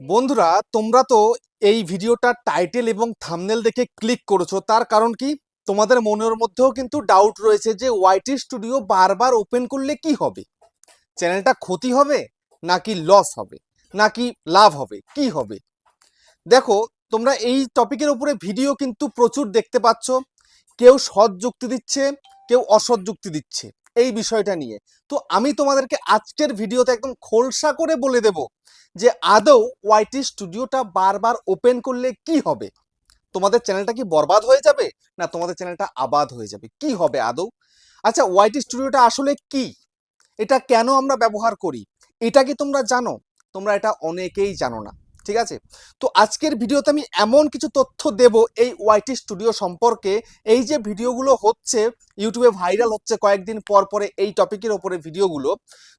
বন্ধুরা, তোমরা তো এই ভিডিওটার টাইটেল এবং থামনেল দেখে ক্লিক করেছ। তার কারণ কি? তোমাদের মনের মধ্যেও কিন্তু ডাউট রয়েছে যে ওয়াইটি স্টুডিও বারবার ওপেন করলে কি হবে? চ্যানেলটা ক্ষতি হবে নাকি লস হবে? নাকি লাভ হবে? কি হবে? দেখো, তোমরা এই টপিকের উপরে ভিডিও কিন্তু প্রচুর দেখতে পাচ্ছ। কেউ সৎ যুক্তি দিচ্ছে, কেউ অসৎ যুক্তি দিচ্ছে। এই বিষয়টা নিয়ে। তো আমি তোমাদেরকে আজকের ভিডিওতে একদম খোলসা করে বলে দেব যে আদৌ ওয়াইটি স্টুডিওটা বারবার ওপেন করলে কি হবে? তোমাদের চ্যানেলটা কি বরবাদ হয়ে যাবে? না তোমাদের চ্যানেলটা আবাদ হয়ে যাবে? কি হবে আদৌ? আচ্ছা ওয়াইটি স্টুডিওটা আসলে কি? এটা কেন আমরা ব্যবহার করি? এটা কি তোমরা জানো? তোমরা এটা অনেকেই জানো না। ঠিক আছে? তো আজকের ভিডিওতে আমি এমন কিছু তথ্য দেব এই ওয়াইটি স্টুডিও সম্পর্কে। এই যে ভিডিওগুলো হচ্ছে ইউটিউবে ভাইরাল হচ্ছে কয়েকদিন পর পরে এই টপিকের ওপরে ভিডিওগুলো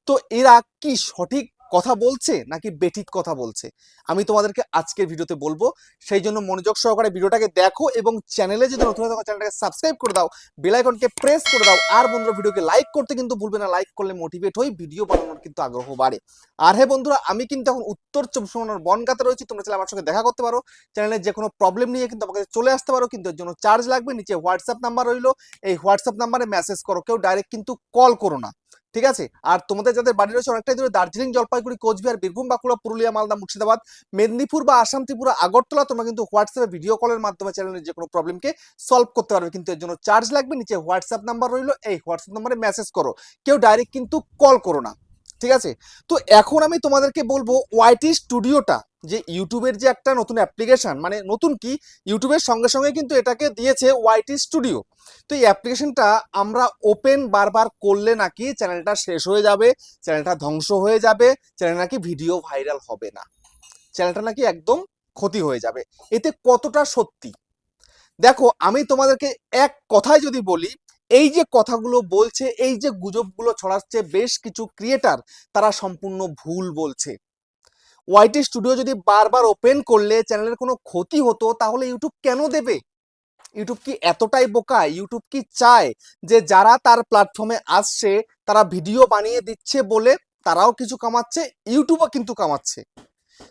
তো এরা কি সঠিক কথা বলছে নাকি বেঠিক কথা বলছে? আমি তোমাদেরকে আজকের ভিডিওতে বলব। সেই জন্য মনোযোগ সহকারে ভিডিওটাকে দেখো এবং চ্যানেলে যদি নতুন হয়ে চ্যানেলটাকে সাবস্ক্রাইব করে দাও বেল আইকনকে প্রেস করে দাও। আর বন্ধুরা, ভিডিওকে লাইক করতে কিন্তু ভুলবে না। লাইক করলে মোটিভেট হই ভিডিও বানানোর কিন্তু আগ্রহ বাড়ে। আর হ্যাঁ বন্ধুরা, আমি কিন্তু এখন উত্তর চব্বিশ পরগনার বনগাতে রয়েছি। তোমরা চাইলে আমার সঙ্গে দেখা করতে পারো। চ্যানেলের যে কোনো প্রবলেম নিয়ে কিন্তু আমাকে চলে আসতে পারো। কিন্তু এর জন্য চার্জ লাগবে। নিচে হোয়াটসঅ্যাপ নাম্বার রইল। এই হোয়াটসঅ্যাপ নাম্বারে মেসেজ করো। কেউ ডাইরেক্ট কিন্তু কল করো না। ঠিক আছে? আর তোমাদের যাদের বাড়ি রয়েছে অনেকটাই দূরে, দার্জিলিং, জলপাইগুড়ি, কোচবিহার, বীরভূম, বাঁকুড়া, পুরুলিয়া, মালদা, মুর্শিদাবাদ, মেদিনীপুর বা আসাম, ত্রিপুরা, আগরতলা, তোমরা কিন্তু হোয়াটসঅ্যাপে ভিডিও কলের মাধ্যমে চ্যানেলের যে কোনো প্রবলেমকে সলভ করতে পারবে। কিন্তু এর জন্য চার্জ লাগবে, নিচে হোয়াটসঅ্যাপ নাম্বার রইল, এই হোয়াটসঅ্যাপ নাম্বারে মেসেজ করো। কেউ ডাইরেক্ট কিন্তু কল করো না। ঠিক আছে? তো এখন আমি তোমাদেরকে বলব ওয়াইটি স্টুডিওটা যে ইউটিউবের যে একটা নতুন অ্যাপ্লিকেশন মানে নতুন কি? ইউটিউবের সঙ্গে সঙ্গে কিন্তু এটাকে দিয়েছে ওয়াইটি স্টুডিও তো এই অ্যাপ্লিকেশনটা আমরা ওপেন বারবার করলে নাকি চ্যানেলটা শেষ হয়ে যাবে চ্যানেলটা ধ্বংস হয়ে যাবে চ্যানেল নাকি ভিডিও ভাইরাল হবে না। চ্যানেলটা নাকি একদম ক্ষতি হয়ে যাবে। এতে কতটা সত্যি? দেখো, আমি তোমাদেরকে এক কথায় যদি বলি, এই যে কথাগুলো বলছে, এই যে গুজবগুলো ছড়াচ্ছে বেশ কিছু ক্রিয়েটার তারা সম্পূর্ণ ভুল বলছে। ওয়াইটি স্টুডিও যদি বারবার ওপেন করলে চ্যানেলের কোনো ক্ষতি হতো, তাহলে ইউটিউব কেন দেবে? ইউটিউব কি এতটাই বোকা? ইউটিউব কি চায় যে যারা তার প্ল্যাটফর্মে আসছে, তারা ভিডিও বানিয়ে দিচ্ছে বলে তারাও কিছু কামাচ্ছে ইউটিউবও কিন্তু কামাচ্ছে?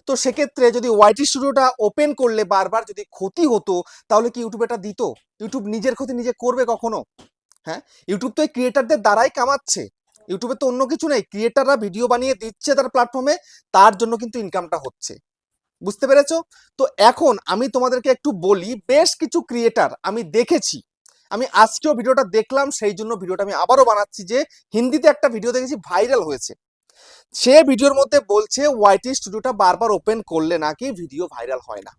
তো সেক্ষেত্রে যদি ওয়াইটি স্টুডিওটা ওপেন করলে বারবার যদি ক্ষতি হতো, তাহলে কি ইউটিউব এটা দিত? ইউটিউব নিজের ক্ষতি নিজে করবে কখনো? হ্যাঁ? ইউটিউব তো এই ক্রিয়েটারদের দ্বারাই কামাচ্ছে। ইউটিউবে তো অন্য কিছু নেই। ক্রিয়েটাররা ভিডিও বানিয়ে দিচ্ছে তার প্ল্যাটফর্মে তার জন্য কিন্তু ইনকামটা হচ্ছে। বুঝতে পেরেছ? তো এখন আমি তোমাদেরকে একটু বলি, বেশ কিছু ক্রিয়েটার আমি দেখেছি। আমি আজকেও ভিডিওটা দেখলাম, সেই জন্য ভিডিওটা আমি আবারও বানাচ্ছি যে হিন্দিতে একটা ভিডিও দেখেছি ভাইরাল হয়েছে। সে ভিডিওর মধ্যে বলছে ওয়াইটি স্টুডিওটা বারবার ওপেন করলে নাকি ভিডিও ভাইরাল হয় না?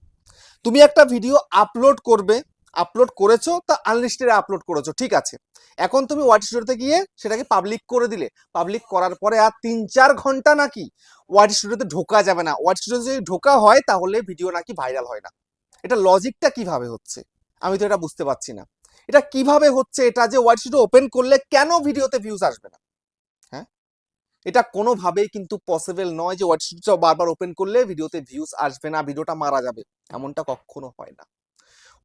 তুমি একটা ভিডিও আপলোড করবে আপলোড করেছ, তা আনলিস্টেডে আপলোড করেছ, ঠিক আছে। এখন তুমি ওয়াইটি স্টুডিওতে গিয়ে সেটাকে পাবলিক করে দিলে। পাবলিক করার পরে আর তিন চার ঘণ্টা নাকি ওয়াইটি স্টুডিওতে ঢোকা যাবে না। ওয়াইটি স্টুডিওতে যদি ঢোকা হয়, তাহলে ভিডিও নাকি ভাইরাল হয় না। এটা লজিকটা কীভাবে হচ্ছে? আমি তো এটা বুঝতে পারছি না। এটা কীভাবে হচ্ছে? এটা যে ওয়াইটি স্টুডিও ওপেন করলে কেন ভিডিওতে ভিউজ আসবে না? হ্যাঁ? এটা কোনোভাবেই কিন্তু পসিবল নয় যে ওয়াইটি স্টুডিও বারবার ওপেন করলে ভিডিওতে ভিউজ আসবে না ভিডিওটা মারা যাবে। এমনটা কখনো হয় না।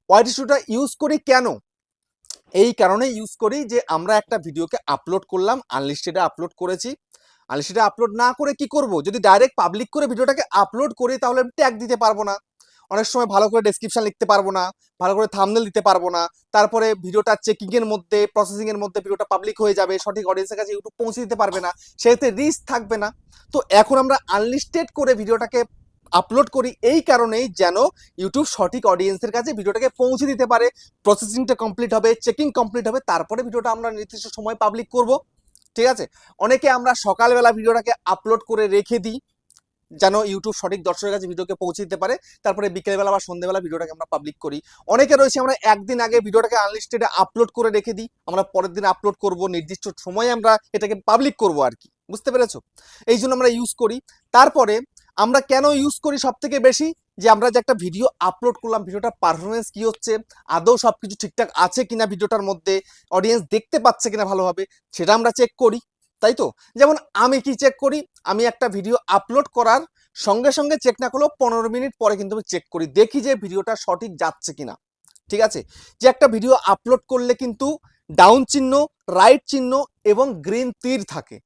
ওয়াইটি স্টুডিওটা ইউজ করি কেন? এই কারণে ইউজ করি যে আমরা একটা ভিডিওকে আপলোড করলাম আনলিস্টেডে আপলোড করেছি। আনলিস্টেডে আপলোড না করে কি করব? যদি ডাইরেক্ট পাবলিক করে ভিডিওটাকে আপলোড করি, তাহলে আমি ট্যাগ দিতে পারব না। অনেক সময় ভালো করে ডেসক্রিপশন লিখতে পারব না, ভালো করে থামনেল দিতে পারব না। তারপরে ভিডিওটা চেকিংয়ের মধ্যে প্রসেসিংয়ের মধ্যে ভিডিওটা পাবলিক হয়ে যাবে, সঠিক অডিয়েন্সের কাছে ইউটিউব পৌঁছে দিতে পারবে না, সেক্ষেত্রে রিস্ক থাকবে না। তো এখন আমরা আনলিস্টেড করে ভিডিওটাকে আপলোড করি, এই কারণেই যেন ইউটিউব সঠিক অডিয়েন্সের কাছে ভিডিওটাকে পৌঁছে দিতে পারে। প্রসেসিংটা কমপ্লিট হবে চেকিং কমপ্লিট হবে, তারপরে ভিডিওটা আমরা নির্দিষ্ট সময় পাবলিক করব। ঠিক আছে? অনেকে আমরা সকালবেলা ভিডিওটাকে আপলোড করে রেখে দিই, যেন ইউটিউব সঠিক দর্শকের কাছে ভিডিওকে পৌঁছে দিতে পারে। তারপরে বিকেলবেলা বা সন্ধ্যেবেলা ভিডিওটাকে আমরা পাবলিক করি। অনেকে রয়েছে, আমরা একদিন আগে ভিডিওটাকে আনলিস্টেডে আপলোড করে রেখে দিই। আমরা পরের দিন আপলোড করব, নির্দিষ্ট সময়ে আমরা এটাকে পাবলিক করব আর কি। বুঝতে পেরেছ? এই জন্য আমরা ইউজ করি। তারপরে আমরা কেন ইউজ করি সব থেকে বেশি? যে আমরা যে একটা ভিডিও আপলোড করলাম ভিডিওটার পারফরমেন্স কি হচ্ছে, আদৌ সব কিছু ঠিকঠাক আছে কিনা ভিডিওটার মধ্যে অডিয়েন্স দেখতে পাচ্ছে কিনা ভালোভাবে, সেটা আমরা চেক করি, তাই তো? যেমন আমি কি চেক করি? আমি একটা ভিডিও আপলোড করার সঙ্গে সঙ্গে চেক না করলেও পনেরো মিনিট পরে কিন্তু আমি চেক করি, দেখি যে ভিডিওটা সঠিক যাচ্ছে কিনা। ঠিক আছে? যে একটা ভিডিও আপলোড করলে কিন্তু ডাউন চিহ্ন রাইট চিহ্ন এবং গ্রিন তীর থাকে।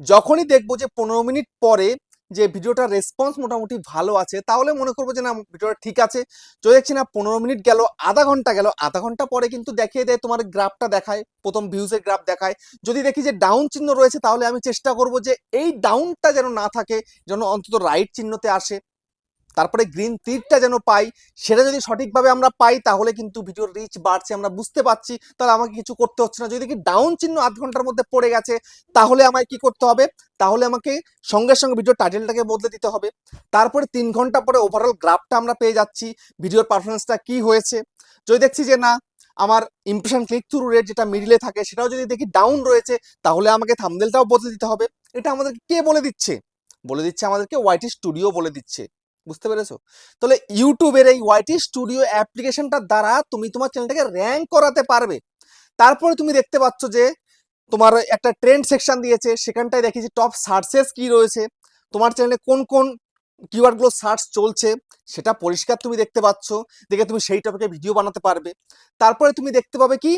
যখনই দেখব যে পনেরো মিনিট পরে যে ভিডিওটার রেসপন্স মোটামুটি ভালো আছে, তাহলে মনে করব যে না, ভিডিওটা ঠিক আছে। যদি দেখছি না, পনেরো মিনিট গেল, আধা ঘণ্টা গেল, আধা ঘণ্টা পরে কিন্তু দেখিয়ে দেয়, তোমার গ্রাফটা দেখায়, প্রথম ভিউজের গ্রাফ দেখায়। যদি দেখি যে ডাউন চিহ্ন রয়েছে, তাহলে আমি চেষ্টা করব যে এই ডাউনটা যেন না থাকে, যেন অন্তত রাইট চিহ্নতে আসে। তারপরে গ্রিন তীরটা যেন পাই, সেটা যদি সঠিকভাবে আমরা পাই, তাহলে কিন্তু ভিডিওর রিচ বাড়ছে, আমরা বুঝতে পারছি। তাহলে আমাকে কিছু করতে হচ্ছে না। যদি কি ডাউন চিহ্ন আধ ঘণ্টার মধ্যে পড়ে গেছে, তাহলে আমায় কি করতে হবে? তাহলে আমাকে সঙ্গে সঙ্গে ভিডিও টাইটেলটাকে বদলে দিতে হবে। তারপরে তিন ঘণ্টা পরে ওভারঅল গ্রাফটা আমরা পেয়ে যাচ্ছি ভিডিওর পারফরমেন্সটা কি হয়েছে। যদি দেখছি যে না, আমার ইমপ্রেশন ক্লিক থ্রু রেট যেটা মিডিলে থাকে, সেটাও যদি দেখি ডাউন রয়েছে, তাহলে আমাকে থামদেলটাও বদলে দিতে হবে। এটা আমাদেরকে কে বলে দিচ্ছে? বলে দিচ্ছে আমাদেরকে ওয়াইটি স্টুডিও বলে দিচ্ছে। বুঝতে পেরেছ? তাহলে ইউটিউবের এই ওয়াইটি স্টুডিও অ্যাপ্লিকেশনটার দ্বারা তুমি তোমার চ্যানেলটাকে র্যাঙ্ক করাতে পারবে। তারপরে তুমি দেখতে পাচ্ছ যে তোমার একটা ট্রেন্ড সেকশন দিয়েছে, সেখানটায় দেখি যে টপ সার্চেস কি রয়েছে, তোমার চ্যানেলে কোন কোন কিওয়ার্ডগুলো সার্চ চলছে, সেটা পরিষ্কার তুমি দেখতে পাচ্ছ, দেখে তুমি সেই টপিকে ভিডিও বানাতে পারবে। তারপরে তুমি দেখতে পাবে কি?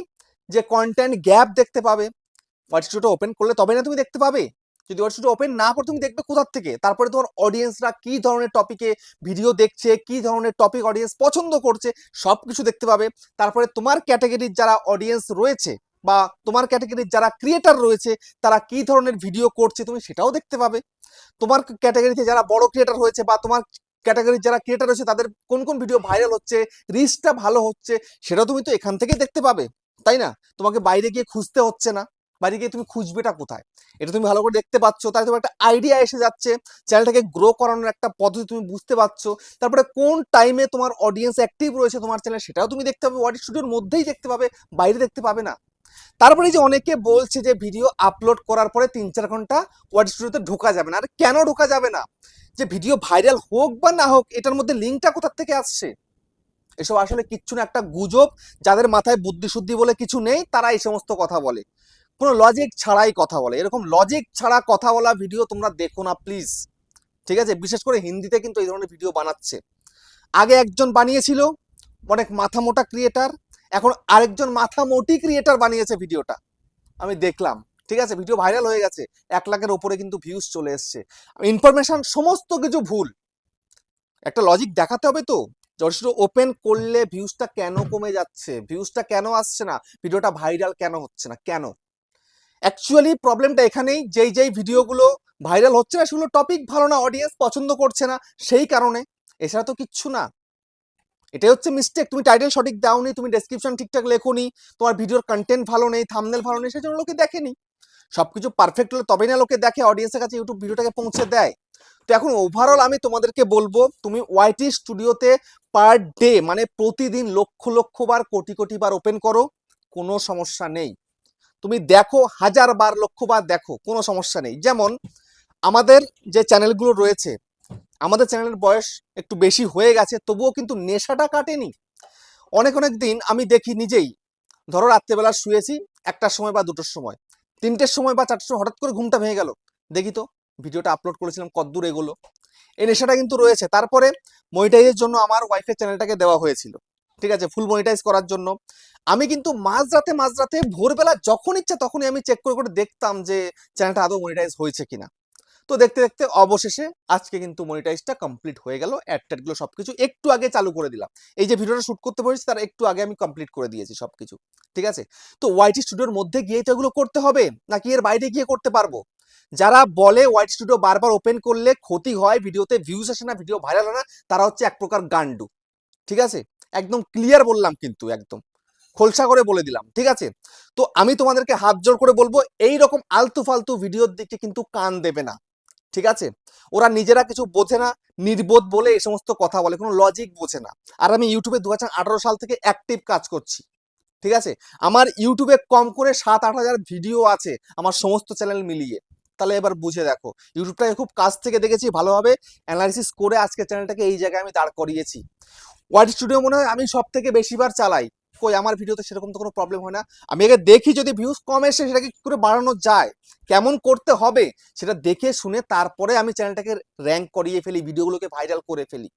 যে কন্টেন্ট গ্যাপ দেখতে পাবে। হোয়াটস স্টুডিও ওপেন করলে তবে না তুমি দেখতে পাবে। যদি হোয়াটস স্টুডিও ওপেন না করে তুমি দেখবে কোথার থেকে? তারপরে তোমার অডিয়েন্সরা কি ধরনের টপিকে ভিডিও দেখছে, কি ধরনের টপিক অডিয়েন্স পছন্দ করছে সব কিছু দেখতে পাবে। তারপরে তোমার ক্যাটাগরির যারা অডিয়েন্স রয়েছে বা তোমার ক্যাটাগরির যারা ক্রিয়েটার রয়েছে, তারা কি ধরনের ভিডিও করছে তুমি সেটাও দেখতে পাবে। তোমার ক্যাটাগরিতে যারা বড় ক্রিয়েটার হয়েছে বা তোমার ক্যাটাগরির যারা ক্রিয়েটার রয়েছে, তাদের কোন কোন ভিডিও ভাইরাল হচ্ছে রিচটা ভালো হচ্ছে, সেটা তুমি তো এখান থেকেই দেখতে পাবে, তাই না? তোমাকে বাইরে গিয়ে খুঁজতে হচ্ছে না। বাইরে গিয়ে তুমি খুঁজবেটা কোথায়? এটা তুমি ভালো করে দেখতে পাচ্ছ, তাই তোমার একটা আইডিয়া এসে যাচ্ছে চ্যানেলটাকে গ্রো করানোর একটা পদ্ধতি তুমি বুঝতে পারছ। তারপরে কোন টাইমে তোমার অডিয়েন্স অ্যাক্টিভ রয়েছে তোমার চ্যানেল সেটাও তুমি দেখতে পাবে। ওয়াটি স্টুডিওর মধ্যেই দেখতে পাবে, বাইরে দেখতে পাবে না। তারপরে যে অনেকে বলছে যে ভিডিও আপলোড করার পরে তিন চার ঘণ্টা ওয়াটি স্টুডিওতে ঢোকা যাবে না। আর কেন ঢোকা যাবে না? যে ভিডিও ভাইরাল হোক বা না হোক, এটার মধ্যে লিঙ্কটা কোথার থেকে আসছে? এসব আসলে কিচ্ছু না। একটা গুজব, যাদের মাথায় বুদ্ধি শুদ্ধি বলে কিছু নেই, তারা এই সমস্ত কথা বলে। কোনো লজিক ছাড়াই কথা বলে। এরকম লজিক ছাড়া কথা বলা ভিডিও তোমরা দেখো না প্লিজ ঠিক আছে? বিশেষ করে হিন্দিতে কিন্তু এই ধরনের ভিডিও বানাচ্ছে। আগে একজন বানিয়েছিল, অনেক মাথা মোটা ক্রিয়েটার এখন আরেকজন মাথা মোটি ক্রিয়েটার বানিয়েছে ভিডিওটা আমি দেখলাম। ঠিক আছে? ভিডিও ভাইরাল হয়ে গেছে। এক লাখের ওপরে কিন্তু ভিউজ চলে এসছে। ইনফরমেশন সমস্ত কিছু ভুল। একটা লজিক দেখাতে হবে তো? যথেষ্ট ওপেন করলে ভিউজটা কেন কমে যাচ্ছে? ভিউজটা কেন আসছে না? ভিডিওটা ভাইরাল কেন হচ্ছে না? কেন? অ্যাকচুয়ালি প্রবলেমটা এখানেই। যেই যেই ভিডিওগুলো ভাইরাল হচ্ছে না, সেগুলো টপিক ভালো না অডিয়েন্স পছন্দ করছে না, সেই কারণে। এছাড়া তো কিচ্ছু না। এটাই হচ্ছে মিস্টেক তুমি টাইটেল সঠিক দাওনি, তুমি ডেসক্রিপশন ঠিকঠাক লেখোনি, তোমার ভিডিওর কন্টেন্ট ভালো নেই থামনেল ভালো নেই সেই জন্য লোকে দেখেনি। সবকিছু পারফেক্ট হলে, তবেই না লোকে দেখে অডিয়েন্সের কাছে ইউটিউব ভিডিওটাকে পৌঁছে দেয়। তো এখন ওভারঅল আমি তোমাদেরকে বলব, তুমি ওয়াইটি স্টুডিওতে পার ডে মানে প্রতিদিন লক্ষ লক্ষ বার, কোটি কোটি বার ওপেন করো, কোনো সমস্যা নেই। তুমি দেখো হাজার বার লক্ষ বার দেখো, কোনো সমস্যা নেই। যেমন, আমাদের যে চ্যানেলগুলো রয়েছে, আমাদের চ্যানেলের বয়স একটু বেশি হয়ে গেছে, তবুও কিন্তু নেশাটা কাটেনি। অনেক অনেক দিন আমি দেখি নিজেই, ধরো রাত্রেবেলা শুয়েছি একটার সময় বা দুটোর সময়, তিনটের সময় বা চারটের সময় হঠাৎ করে ঘুমটা ভেঙে গেল। দেখি তো, ভিডিওটা আপলোড করেছিলাম কদ্দূর এগুলো। এই নেশাটা কিন্তু রয়েছে। তারপরে মনিটাইজের জন্য আমার ওয়াইফের চ্যানেলটাকে দেওয়া হয়েছিল। ঠিক আছে ফুল মনিটাইজ করার জন্য। আমি কিন্তু মাঝরাতে মাঝরাতে ভোরবেলা যখন ইচ্ছা তখনই আমি চেক করে করে দেখতাম যে চ্যানেলটা আদৌ মনিটাইজ হয়েছে কিনা। তো দেখতে দেখতে অবশেষে আজকে কিন্তু মনিটাইজটা কমপ্লিট হয়ে গেল অ্যাড ট্যাডগুলো সবকিছু একটু আগে চালু করে দিলাম। এই যে ভিডিওটা শ্যুট করতে বলেছি, তার একটু আগে আমি কমপ্লিট করে দিয়েছি সব কিছু ঠিক আছে? তো ওয়াইটি স্টুডিওর মধ্যে গিয়ে তো এগুলো করতে হবে, নাকি এর বাইরে গিয়ে করতে পারব? যারা বলে হোয়াইট স্টুডিও বারবার ওপেন করলে ক্ষতি হয়, ভিডিওতে ভিউজ আসে না, ভিডিও ভাইরাল হয় না, তারা হচ্ছে এক প্রকার গান্ডু ঠিক আছে? একদম ক্লিয়ার বললাম কিন্তু, একদম। খোলসা করে বলে দিলাম, ঠিক আছে? তো আমি তোমাদেরকে হাত জোর করে বলব এই রকম আলতু ফালতু ভিডিওর দিকে কিন্তু কান দেবে না, ঠিক আছে? ওরা নিজেরা কিছু বোঝে না, নির্বোধ বলে এই সমস্ত কথা বলে, কোনো লজিক বোঝে না। আর আমি ইউটিউবে দু হাজার আঠেরো সাল থেকে অ্যাক্টিভ কাজ করছি, ঠিক আছে? আমার ইউটিউবে কম করে সাত আট হাজার ভিডিও আছে আমার সমস্ত চ্যানেল মিলিয়ে। তাহলে এবার বুঝে দেখো ইউটিউবটাকে খুব কাছ থেকে দেখেছি, ভালোভাবে অ্যানালিসিস করে আজকে চ্যানেলটাকে এই জায়গায় আমি দাঁড় করিয়েছি। ওয়াইড স্টুডিও মনে হয় আমি সব থেকে বেশিবার চালাই। কই, আমার ভিডিওতে সেরকম তো কোনো প্রবলেম হয় না। আমি আগে দেখি যদি ভিউজ কম এসে সেটাকে কি করে বাড়ানো যায়, কেমন করতে হবে সেটা দেখে শুনে তারপরে আমি চ্যানেলটাকে র্যাঙ্ক করিয়ে ফেলি, ভিডিওগুলোকে ভাইরাল করে ফেলি।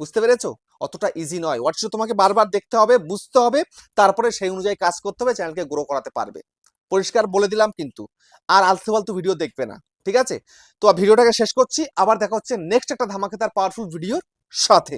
বুঝতে পেরেছ? অতটা ইজি নয়। হোয়াটসঅ্যাপ তোমাকে বারবার দেখতে হবে, বুঝতে হবে, তারপরে সেই অনুযায়ী কাজ করতে হবে চ্যানেলকে গ্রো করাতে পারবে। পরিষ্কার বলে দিলাম কিন্তু। আর আলতু ফালতু ভিডিও দেখবে না, ঠিক আছে? তো ভিডিওটাকে শেষ করছি, আবার দেখা হচ্ছে নেক্সট একটা ধামাকেদার পাওয়ারফুল ভিডিওর সাথে।